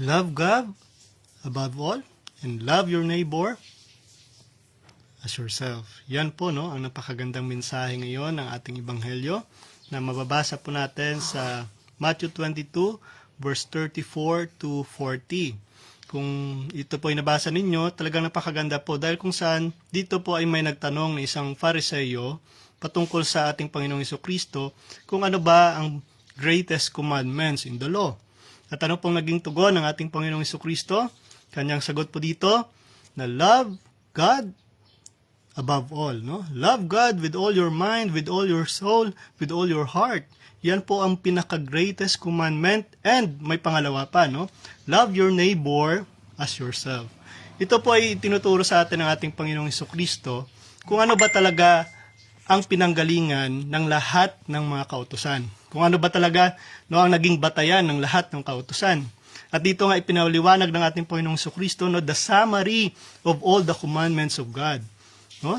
Love God above all and love your neighbor as yourself. Yan po no, ang napakagandang mensahe ngayon ng ating ebanghelyo na mababasa po natin sa Matthew 22 verse 34 to 40. Kung ito po ay nabasa ninyo, talagang napakaganda po dahil kung saan dito po ay may nagtanong na isang Fariseyo patungkol sa ating Panginoong Kristo kung ano ba ang greatest commandments in the law. At ano pong naging tugon ng ating Panginoong Kristo? Kanyang sagot po dito na love God above all, no? Love God with all your mind, with all your soul, with all your heart. Yan po ang pinaka-greatest commandment and may pangalawa pa, no? Love your neighbor as yourself. Ito po ay tinuturo sa atin ng ating Panginoong Kristo kung ano ba talaga ang pinanggalingan ng lahat ng mga kautusan. Kung ano ba talaga no, ang naging batayan ng lahat ng kautusan. At dito nga ipinaliwanag ng ating Panginoong Kristo no, the summary of all the commandments of God. No?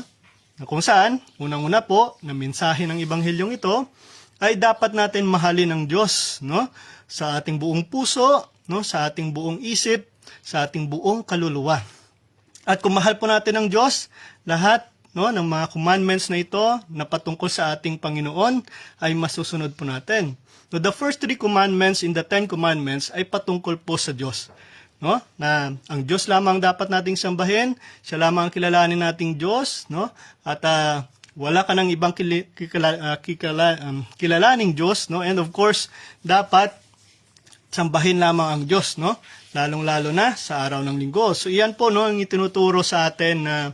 Na kung saan, unang-una po, na mensahe ng Ebanghelyo ito, ay dapat natin mahalin ang Diyos no? sa ating buong puso, no? sa ating buong isip, sa ating buong kaluluwa. At kung mahal po natin ang Diyos, lahat no, ng mga commandments na ito na patungkol sa ating Panginoon ay masusunod po natin. No, the first three commandments in the Ten Commandments ay patungkol po sa Diyos. No? Na ang Diyos lamang dapat nating sambahin, siya lamang ang kilalanin nating Diyos, no? At ah, wala ka ng ibang kili, kikala, ah, kikala, um, kilalaning Diyos, no? And of course, dapat sambahin lamang ang Diyos, no? Lalong-lalo na sa araw ng linggo. So iyan po no ang itinuturo sa atin na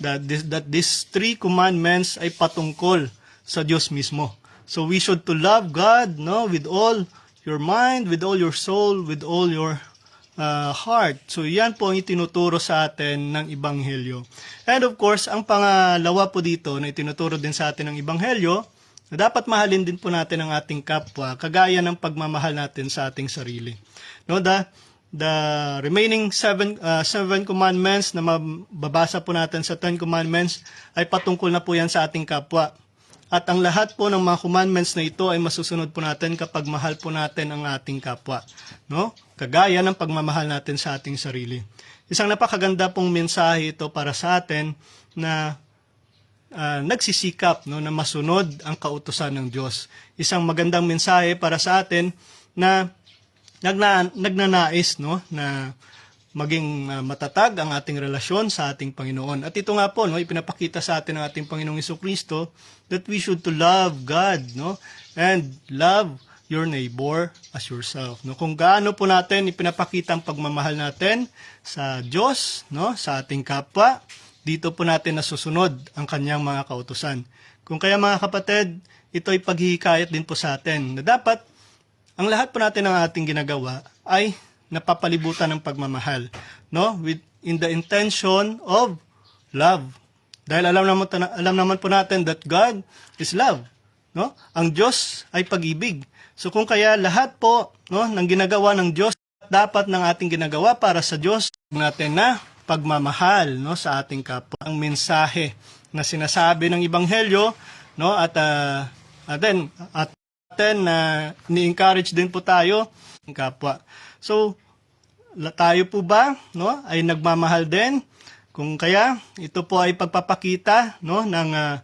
that this, that these three commandments ay patungkol sa Diyos mismo. So we should to love God, no, with all your mind, with all your soul, with all your uh, heart. So yan po ang itinuturo sa atin ng Ebanghelyo. And of course, ang pangalawa po dito na itinuturo din sa atin ng Ebanghelyo, na dapat mahalin din po natin ang ating kapwa, kagaya ng pagmamahal natin sa ating sarili. No, the, the remaining seven, uh, seven commandments na mababasa po natin sa Ten Commandments ay patungkol na po yan sa ating kapwa. At ang lahat po ng mga commandments na ito ay masusunod po natin kapag mahal po natin ang ating kapwa. No? Kagaya ng pagmamahal natin sa ating sarili. Isang napakaganda pong mensahe ito para sa atin na uh, nagsisikap no, na masunod ang kautusan ng Diyos. Isang magandang mensahe para sa atin na nagna, nagnanais no, na maging uh, matatag ang ating relasyon sa ating Panginoon. At ito nga po, no, ipinapakita sa atin ng ating Panginoong Kristo that we should to love God, no, and love your neighbor as yourself. No, kung gaano po natin ipinapakita ang pagmamahal natin sa Diyos, no, sa ating kapwa, dito po natin nasusunod ang kanyang mga kautusan. Kung kaya mga kapatid, ito ay paghihikayat din po sa atin na dapat ang lahat po natin ng ating ginagawa ay napapalibutan ng pagmamahal, no? With in the intention of love. Dahil alam naman alam naman po natin that God is love, no? Ang Diyos ay pag-ibig. So kung kaya lahat po, no, ng ginagawa ng Diyos dapat ng ating ginagawa para sa Diyos natin na pagmamahal, no, sa ating kapwa. Ang mensahe na sinasabi ng ebanghelyo, no, at uh, at then at na ni-encourage din po tayo ng kapwa. So, tayo po ba no, ay nagmamahal din? Kung kaya, ito po ay pagpapakita no, ng uh,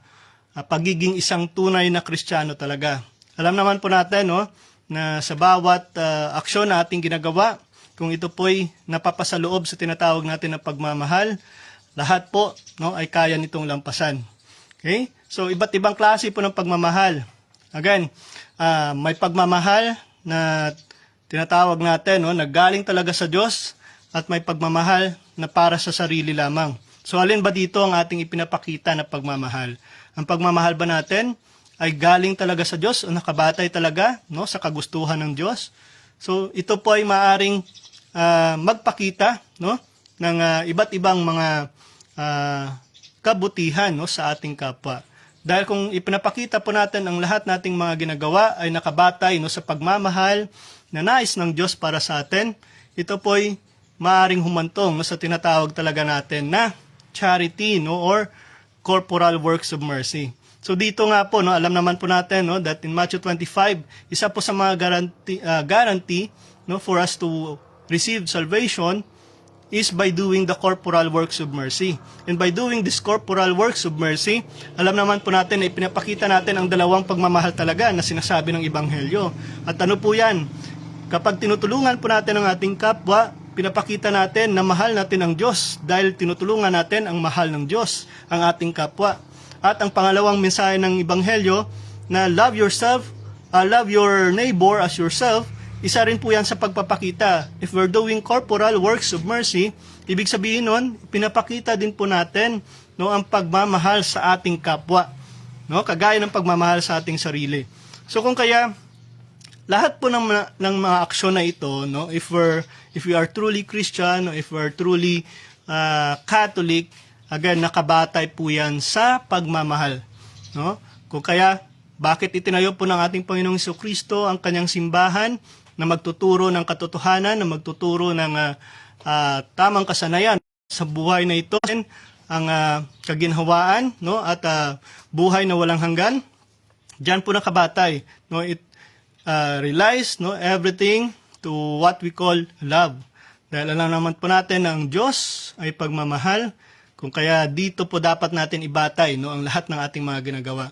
pagiging isang tunay na Kristiyano talaga. Alam naman po natin no, na sa bawat uh, aksyon na ating ginagawa, kung ito po ay napapasaloob sa tinatawag natin na pagmamahal, lahat po no, ay kaya nitong lampasan. Okay? So, iba't ibang klase po ng pagmamahal. Again, uh, may pagmamahal na tinatawag natin, no, naggaling talaga sa Diyos at may pagmamahal na para sa sarili lamang. So alin ba dito ang ating ipinapakita na pagmamahal? Ang pagmamahal ba natin ay galing talaga sa Diyos o nakabatay talaga no, sa kagustuhan ng Diyos? So ito po ay maaring uh, magpakita no, ng uh, iba't ibang mga uh, kabutihan no, sa ating kapwa. Dahil kung ipinapakita po natin ang lahat nating mga ginagawa ay nakabatay no, sa pagmamahal, na nais ng Diyos para sa atin, ito po ay maaring humantong no, sa tinatawag talaga natin na charity no, or corporal works of mercy. So dito nga po, no, alam naman po natin no, that in Matthew 25, isa po sa mga guarantee, uh, guarantee no, for us to received salvation is by doing the corporal works of mercy. And by doing this corporal works of mercy, alam naman po natin na ipinapakita natin ang dalawang pagmamahal talaga na sinasabi ng Ebanghelyo. At ano po yan? Kapag tinutulungan po natin ang ating kapwa, pinapakita natin na mahal natin ang Diyos dahil tinutulungan natin ang mahal ng Diyos, ang ating kapwa. At ang pangalawang mensahe ng Ebanghelyo na love yourself, uh, love your neighbor as yourself, isa rin po yan sa pagpapakita. If we're doing corporal works of mercy, ibig sabihin nun, pinapakita din po natin no, ang pagmamahal sa ating kapwa. No, kagaya ng pagmamahal sa ating sarili. So kung kaya, lahat po ng, ng mga aksyon na ito, no, if we're if we are truly Christian, no, if we're truly uh, Catholic, again nakabatay po 'yan sa pagmamahal, no? Kung kaya bakit itinayo po ng ating Panginoong Kristo ang kanyang simbahan na magtuturo ng katotohanan, na magtuturo ng ah, ah, tamang kasanayan sa buhay na ito, ang ah, kaginhawaan, no, at ah, buhay na walang hanggan. Diyan po nakabatay, no, it uh, relies no everything to what we call love. Dahil alam naman po natin na ang Diyos ay pagmamahal, kung kaya dito po dapat natin ibatay no ang lahat ng ating mga ginagawa.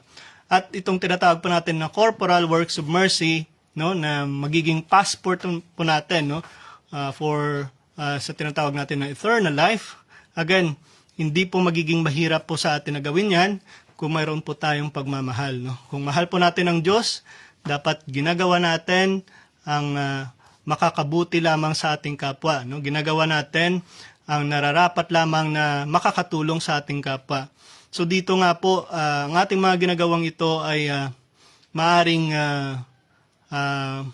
At itong tinatawag po natin na corporal works of mercy, no, na magiging passport po natin no uh, for uh, sa tinatawag natin na eternal life. Again, hindi po magiging mahirap po sa atin na gawin 'yan kung mayroon po tayong pagmamahal, no. Kung mahal po natin ang Diyos, dapat ginagawa natin ang ah, makakabuti lamang sa ating kapwa, no. Ginagawa natin ang nararapat lamang na makakatulong sa ating kapwa. So dito nga po, ah, ang ating mga ginagawang ito ay ah, maaring ah, ah,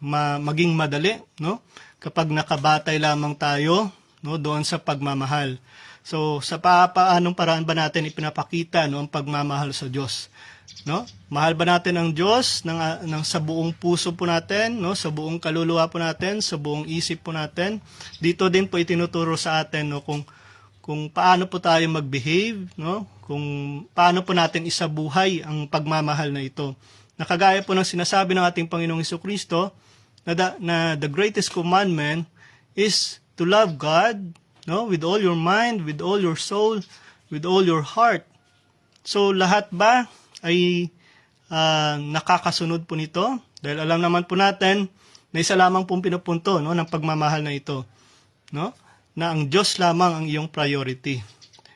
ma- maging madali, no? Kapag nakabatay lamang tayo, no, doon sa pagmamahal. So, sa pa paanong paraan ba natin ipinapakita no ang pagmamahal sa Diyos? No? Mahal ba natin ang Diyos ng, ah, ng sa buong puso po natin, no? Sa buong kaluluwa po natin, sa buong isip po natin? Dito din po itinuturo sa atin no kung kung paano po tayo mag-behave, no? Kung paano po natin isabuhay ang pagmamahal na ito. Nakagaya po ng sinasabi ng ating Panginoong Hesus Kristo na, the, na the greatest commandment is to love God, no? With all your mind, with all your soul, with all your heart. So lahat ba ay ah, nakakasunod po nito? Dahil alam naman po natin na isa lamang pong pinupunto no, ng pagmamahal na ito. No? Na ang Diyos lamang ang iyong priority.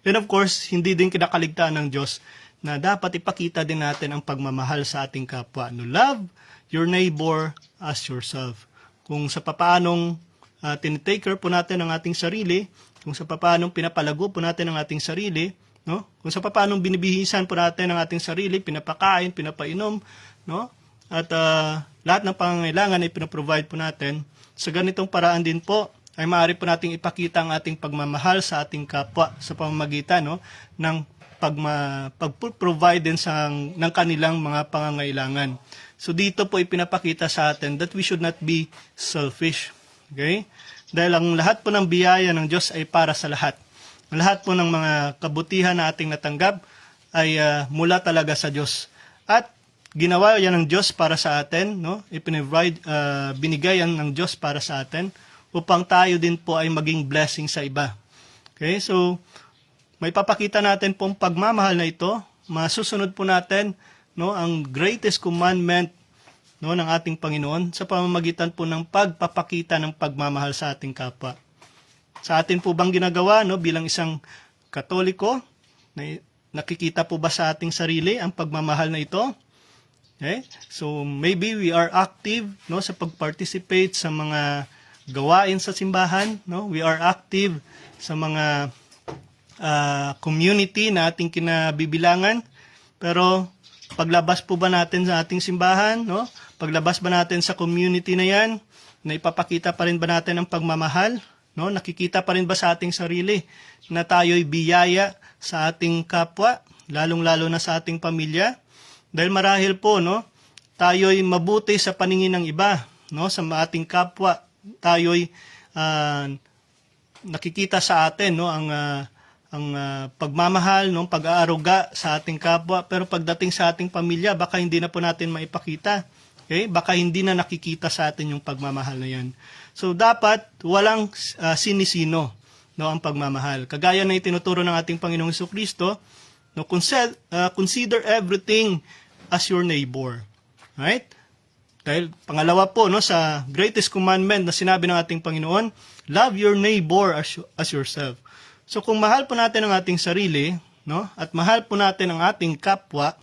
And of course, hindi din kinakaligtaan ng Diyos na dapat ipakita din natin ang pagmamahal sa ating kapwa. No, love your neighbor as yourself. Kung sa papaanong uh, tinitake care po natin ang ating sarili, kung sa papaanong pinapalago po natin ang ating sarili, no? Kung sa papaanong binibihisan po natin ang ating sarili, pinapakain, pinapainom, no? At ah, lahat ng pangangailangan ay pinaprovide po natin. Sa ganitong paraan din po, ay maaari po nating ipakita ang ating pagmamahal sa ating kapwa sa pamamagitan no ng pagma pag-provide din sa ng kanilang mga pangangailangan. So dito po ipinapakita sa atin that we should not be selfish. Okay? Dahil ang lahat po ng biyaya ng Diyos ay para sa lahat. Ang lahat po ng mga kabutihan na ating natanggap ay ah, mula talaga sa Diyos. At ginawa yan ng Diyos para sa atin, no? Ipinivide, ah, binigay yan ng Diyos para sa atin upang tayo din po ay maging blessing sa iba. Okay? So, may papakita natin pong pagmamahal na ito. Masusunod po natin no ang greatest commandment no ng ating Panginoon sa pamamagitan po ng pagpapakita ng pagmamahal sa ating kapwa. Sa atin po bang ginagawa no bilang isang Katoliko na nakikita po ba sa ating sarili ang pagmamahal na ito? Okay? So maybe we are active no sa pag-participate sa mga gawain sa simbahan, no? We are active sa mga ah, community na ating kinabibilangan. Pero paglabas po ba natin sa ating simbahan, no? Paglabas ba natin sa community na 'yan, na ipapakita pa rin ba natin ang pagmamahal, no? Nakikita pa rin ba sa ating sarili na tayo'y biyaya sa ating kapwa, lalong-lalo na sa ating pamilya? Dahil marahil po, no, tayo'y mabuti sa paningin ng iba, no, sa ating kapwa. Tayo'y ah, nakikita sa atin, no, ang ah, ang ah, pagmamahal, no, pag-aaruga sa ating kapwa, pero pagdating sa ating pamilya, baka hindi na po natin maipakita. Okay? Baka hindi na nakikita sa atin yung pagmamahal na yan. So dapat walang uh, sinisino no ang pagmamahal. Kagaya na itinuturo ng ating Panginoong Hesus Kristo, no consider, uh, consider everything as your neighbor. Right? Dahil pangalawa po no sa greatest commandment na sinabi ng ating Panginoon, love your neighbor as, as yourself. So kung mahal po natin ang ating sarili, no, at mahal po natin ang ating kapwa,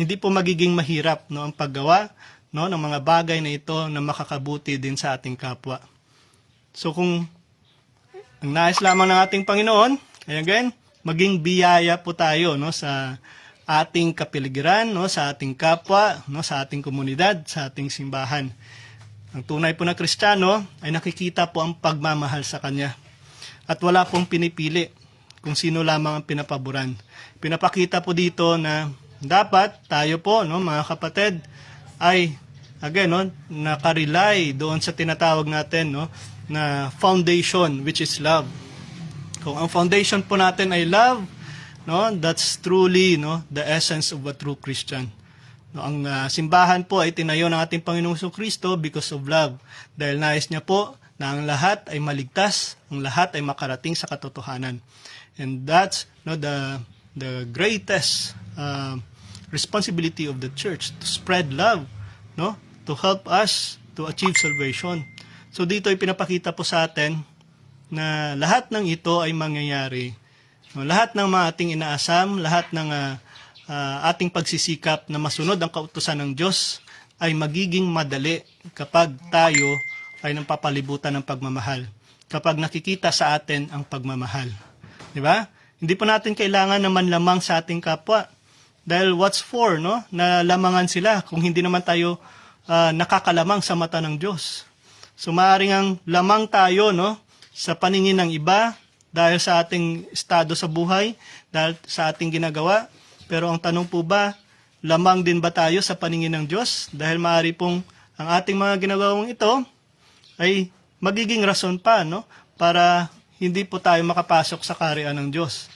hindi po magiging mahirap no ang paggawa no ng mga bagay na ito na makakabuti din sa ating kapwa. So kung ang nais lamang ng ating Panginoon, ay again, maging biyaya po tayo no sa ating kapiligiran, no sa ating kapwa, no sa ating komunidad, sa ating simbahan. Ang tunay po na Kristiyano ay nakikita po ang pagmamahal sa kanya. At wala pong pinipili kung sino lamang ang pinapaboran. Pinapakita po dito na dapat tayo po, no, mga kapatid, ay again, no, nakarely doon sa tinatawag natin, no, na foundation which is love. Kung ang foundation po natin ay love, no, that's truly, no, the essence of a true Christian. No, ang uh, simbahan po ay tinayo ng ating Panginoong Kristo because of love. Dahil nais niya po na ang lahat ay maligtas, ang lahat ay makarating sa katotohanan. And that's no, the the greatest uh, responsibility of the church to spread love, no, to help us to achieve salvation. So dito ay pinapakita po sa atin na lahat ng ito ay mangyayari. No, lahat ng mga ating inaasam, lahat ng uh, uh, ating pagsisikap na masunod ang kautusan ng Diyos ay magiging madali kapag tayo ay nang papalibutan ng pagmamahal. Kapag nakikita sa atin ang pagmamahal. Di ba? Hindi pa natin kailangan naman lamang sa ating kapwa. Dahil what's for, no? Na lamangan sila kung hindi naman tayo uh, nakakalamang sa mata ng Diyos. So maaaring ang lamang tayo, no? Sa paningin ng iba, dahil sa ating estado sa buhay, dahil sa ating ginagawa. Pero ang tanong po ba, lamang din ba tayo sa paningin ng Diyos? Dahil maaari pong ang ating mga ginagawang ito ay magiging rason pa no para hindi po tayo makapasok sa kariyan ng Diyos.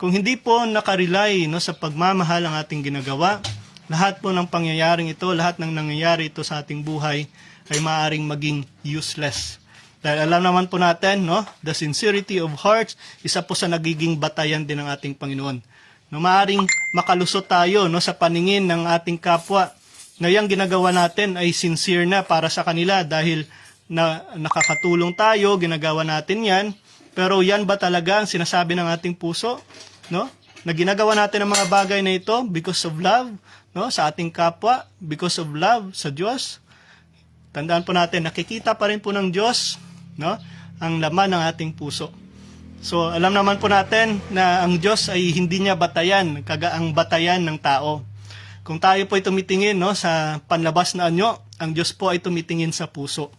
Kung hindi po nakarely no sa pagmamahal ang ating ginagawa, lahat po ng pangyayaring ito, lahat ng nangyayari ito sa ating buhay ay maaring maging useless. Dahil alam naman po natin, no, the sincerity of hearts, isa po sa nagiging batayan din ng ating Panginoon. No, maaring makalusot tayo no, sa paningin ng ating kapwa na yung ginagawa natin ay sincere na para sa kanila dahil na nakakatulong tayo, ginagawa natin yan, pero yan ba talaga ang sinasabi ng ating puso? No? Na ginagawa natin ang mga bagay na ito because of love, no? Sa ating kapwa, because of love sa Diyos. Tandaan po natin, nakikita pa rin po ng Diyos, no? Ang laman ng ating puso. So, alam naman po natin na ang Diyos ay hindi niya batayan, kaga ang batayan ng tao. Kung tayo po ay tumitingin no, sa panlabas na anyo, ang Diyos po ay tumitingin sa puso.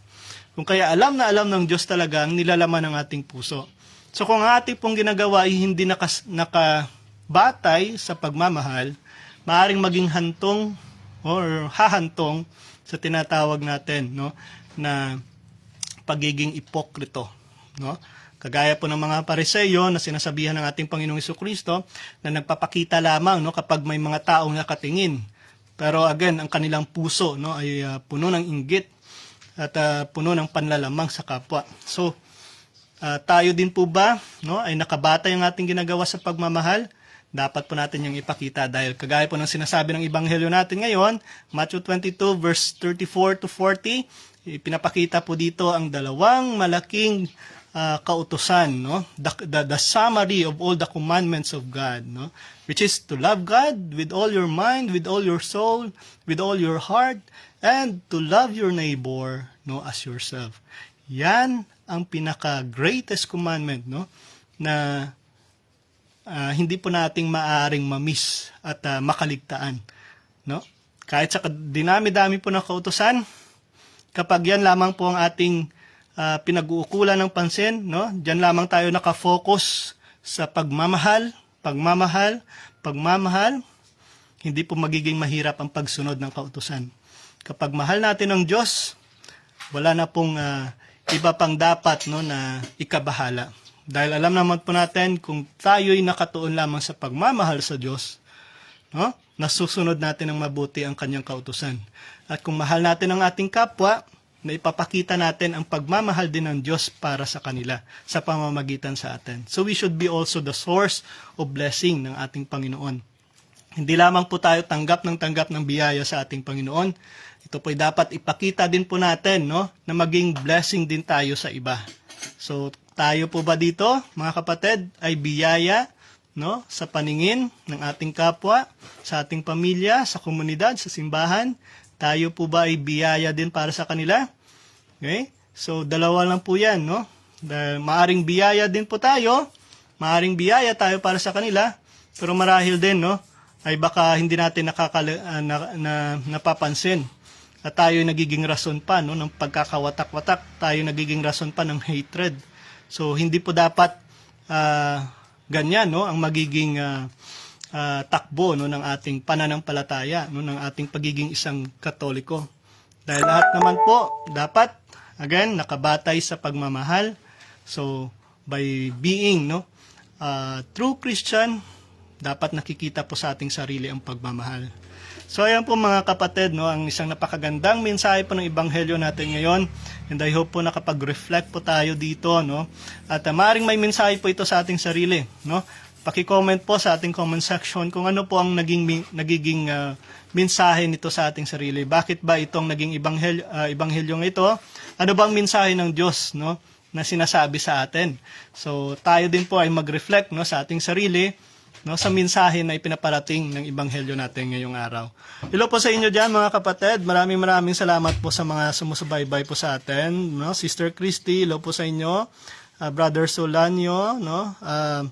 Kung kaya alam na alam ng Diyos talaga ang nilalaman ng ating puso. So kung ang ating pong ginagawa ay hindi nakas, nakabatay sa pagmamahal, maaring maging hantong or hahantong sa tinatawag natin no na pagiging ipokrito no? Kagaya po ng mga pariseyo na sinasabihan ng ating Panginoong Kristo na nagpapakita lamang no kapag may mga taong nakatingin. Pero again ang kanilang puso no ay uh, puno ng inggit at uh, puno ng panlalamang sa kapwa. So uh, tayo din po ba no ay nakabatay ang ating ginagawa sa pagmamahal? Dapat po natin yung ipakita dahil kagaya po ng sinasabi ng ebanghelyo natin ngayon, Matthew 22 verse 34 to 40, pinapakita po dito ang dalawang malaking uh, kautusan, no? The, the, the summary of all the commandments of God, no? Which is to love God with all your mind, with all your soul, with all your heart, and to love your neighbor, no, as yourself. Yan ang pinaka greatest commandment, no? Na uh, hindi po nating maaring mamiss at uh, makaligtaan. No? Kahit sa dinami-dami po ng kautosan, kapag yan lamang po ang ating uh, pinag-uukulan ng pansin, no? diyan lamang tayo nakafocus sa pagmamahal, pagmamahal, pagmamahal, hindi po magiging mahirap ang pagsunod ng kautosan. Kapag mahal natin ang Diyos, wala na pong uh, iba pang dapat no, na ikabahala. Dahil alam naman po natin kung tayo'y nakatuon lamang sa pagmamahal sa Diyos, no? nasusunod natin ng mabuti ang kanyang kautusan. At kung mahal natin ang ating kapwa, na ipapakita natin ang pagmamahal din ng Diyos para sa kanila sa pamamagitan sa atin. So we should be also the source of blessing ng ating Panginoon. Hindi lamang po tayo tanggap ng tanggap ng biyaya sa ating Panginoon. Ito po ay dapat ipakita din po natin no, na maging blessing din tayo sa iba. So tayo po ba dito, mga kapatid, ay biyaya no, sa paningin ng ating kapwa, sa ating pamilya, sa komunidad, sa simbahan? Tayo po ba ay biyaya din para sa kanila? Okay? So, dalawa lang po yan, no? Dahil maaring biyaya din po tayo, maaring biyaya tayo para sa kanila, pero marahil din, no? Ay baka hindi natin nakakala, ah, na, na, napapansin. At tayo nagiging rason pa, no? Ng pagkakawatak-watak, tayo nagiging rason pa ng hatred. So, hindi po dapat ah, ganyan, no? Ang magiging ah, ah, takbo no ng ating pananampalataya no ng ating pagiging isang katoliko dahil lahat naman po dapat again nakabatay sa pagmamahal so by being no uh, true Christian dapat nakikita po sa ating sarili ang pagmamahal So ayan po mga kapatid, no, ang isang napakagandang mensahe po ng Ebanghelyo natin ngayon. And I hope po nakapag-reflect po tayo dito, no. At uh, maaaring may mensahe po ito sa ating sarili, no. Paki-comment po sa ating comment section kung ano po ang naging nagiging uh, mensahe nito sa ating sarili. Bakit ba itong naging ebanghelyo uh, ebanghelyong ito? Ano bang mensahe ng Diyos, no, na sinasabi sa atin? So tayo din po ay mag-reflect no sa ating sarili no sa mensahe na ipinaparating ng ebanghelyo natin ngayong araw. Hello po sa inyo diyan mga kapatid. Maraming maraming salamat po sa mga sumusubaybay po sa atin, no? Sister Christy, hello po sa inyo. Uh, Brother Solanio, no? Uh,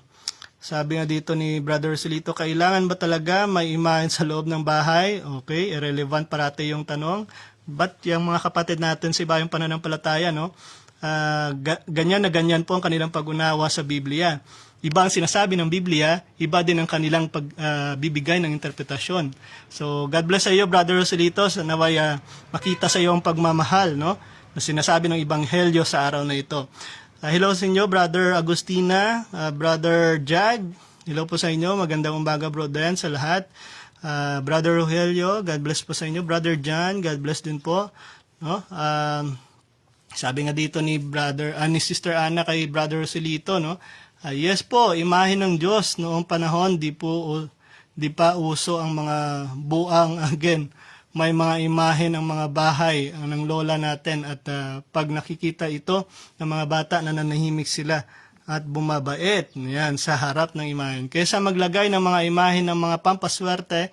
sabi nga dito ni Brother Silito, kailangan ba talaga may imahen sa loob ng bahay? Okay, irrelevant parati yung tanong. But yung mga kapatid natin sa iba yung pananampalataya, no? Ah, ga- ganyan na ganyan po ang kanilang pag-unawa sa Biblia. Iba ang sinasabi ng Biblia, iba din ang kanilang pagbibigay ng interpretasyon. So, God bless sa iyo, Brother Roselito, sa naway ah, makita sa iyo ang pagmamahal, no? Na sinasabi ng Ibanghelyo sa araw na ito. Ah, hello sa inyo, Brother Agustina, ah, Brother Jag. Hello po sa inyo, magandang umaga, bro, din sa lahat. Ah, Brother Rogelio, God bless po sa inyo. Brother John, God bless din po. No? Um, sabi nga dito ni brother ah, ni Sister Anna kay Brother Roselito, no? Ah, yes po, imahe ng Diyos noong panahon di po di pa uso ang mga buang again. May mga imahe ng mga bahay ang ng lola natin at ah, pag nakikita ito ng mga bata na nanahimik sila at bumabait yan sa harap ng imahen. Kaysa maglagay ng mga imahe ng mga pampaswerte,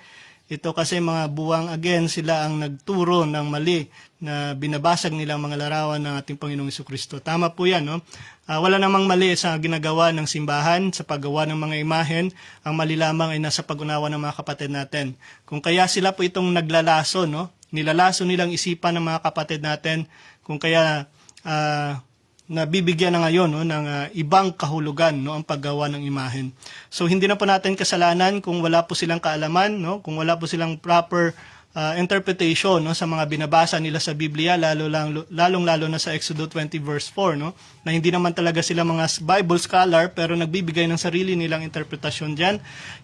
ito kasi mga buwang again sila ang nagturo ng mali na binabasag nilang mga larawan ng ating Panginoong Kristo. Tama po yan, no? Ah, wala namang mali sa ginagawa ng simbahan sa paggawa ng mga imahen. Ang mali lamang ay nasa pag-unawa ng mga kapatid natin. Kung kaya sila po itong naglalaso, no? Nilalaso nilang isipan ng mga kapatid natin. Kung kaya ah, na bibigyan na ngayon no, ng ah, ibang kahulugan no, ang paggawa ng imahen. So hindi na po natin kasalanan kung wala po silang kaalaman, no, kung wala po silang proper ah, interpretation no, sa mga binabasa nila sa Biblia, lalo lang, lalong lalo na sa Exodus 20 verse 4, no, na hindi naman talaga sila mga Bible scholar pero nagbibigay ng sarili nilang interpretasyon diyan.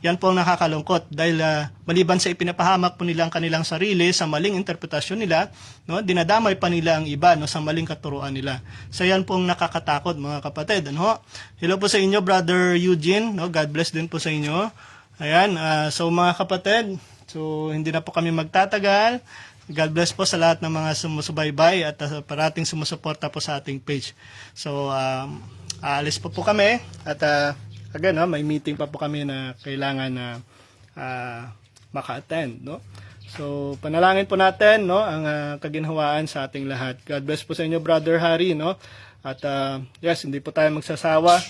Yan po ang nakakalungkot dahil ah, maliban sa ipinapahamak po nila ang kanilang sarili sa maling interpretasyon nila, no, dinadamay pa nila ang iba no, sa maling katuruan nila. So yan po ang nakakatakot mga kapatid. Ano? Hello po sa inyo, Brother Eugene. No? God bless din po sa inyo. Ayan, ah, so mga kapatid, so hindi na po kami magtatagal. God bless po sa lahat ng mga sumusubaybay at ah, parating sumusuporta po sa ating page. So, um, aalis po po kami at uh, again, no, may meeting pa po kami na kailangan na ah, maka-attend. No? So, panalangin po natin no, ang ah, kaginhawaan sa ating lahat. God bless po sa inyo, Brother Harry. No? At ah, yes, hindi po tayo magsasawa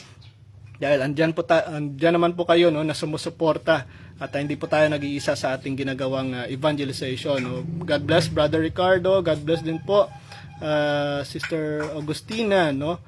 dahil andyan, po ta- andyan naman po kayo no, na sumusuporta at ah, hindi po tayo nag-iisa sa ating ginagawang ah, evangelization. No? God bless Brother Ricardo, God bless din po ah, Sister Augustina, no?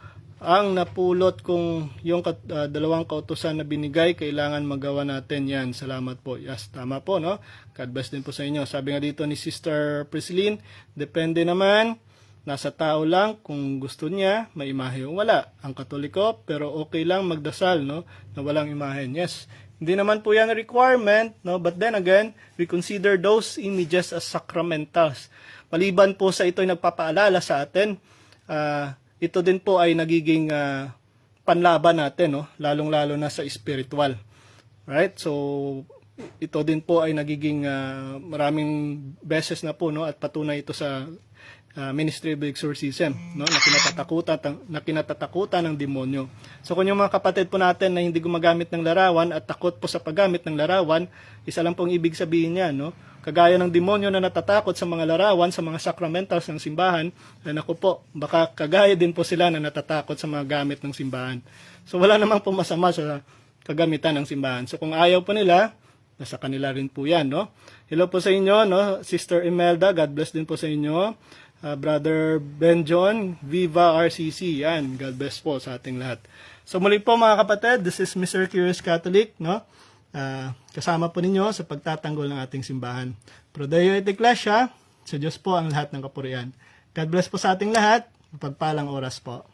Ang napulot kung yung kat- ah, dalawang kautusan na binigay, kailangan magawa natin yan. Salamat po. Yes, tama po, no? God bless din po sa inyo. Sabi nga dito ni Sister Priscilline, depende naman Nasa tao lang kung gusto niya, may imahe o wala. Ang katoliko, pero okay lang magdasal, no? Na walang imahen. Yes. Hindi naman po yan a requirement, no? But then again, we consider those images as sacramentals. maliban po sa ito ay nagpapaalala sa atin, ah, ito din po ay nagiging ah, panlaban natin, no? lalong-lalo na sa spiritual. Right? So, ito din po ay nagiging ah, maraming beses na po no at patunay ito sa ah, Ministry of Exorcism no na kinatatakutan na kinatatakutan ng demonyo. So kung yung mga kapatid po natin na hindi gumagamit ng larawan at takot po sa paggamit ng larawan, isa lang pong ibig sabihin niya no. Kagaya ng demonyo na natatakot sa mga larawan, sa mga sacramentals ng simbahan, na naku po, baka kagaya din po sila na natatakot sa mga gamit ng simbahan. So wala namang po masama sa kagamitan ng simbahan. So kung ayaw po nila, nasa kanila rin po yan, no? Hello po sa inyo, no? Sister Imelda, God bless din po sa inyo. Uh, Brother Ben John, Viva RCC, yan. God bless po sa ating lahat. So muli po mga kapatid, this is Mr. Curious Catholic, no? Ah, kasama po ninyo sa pagtatanggol ng ating simbahan. Pro Deo et Ecclesia, sa Diyos po ang lahat ng kapurian. God bless po sa ating lahat. Mapagpalang oras po.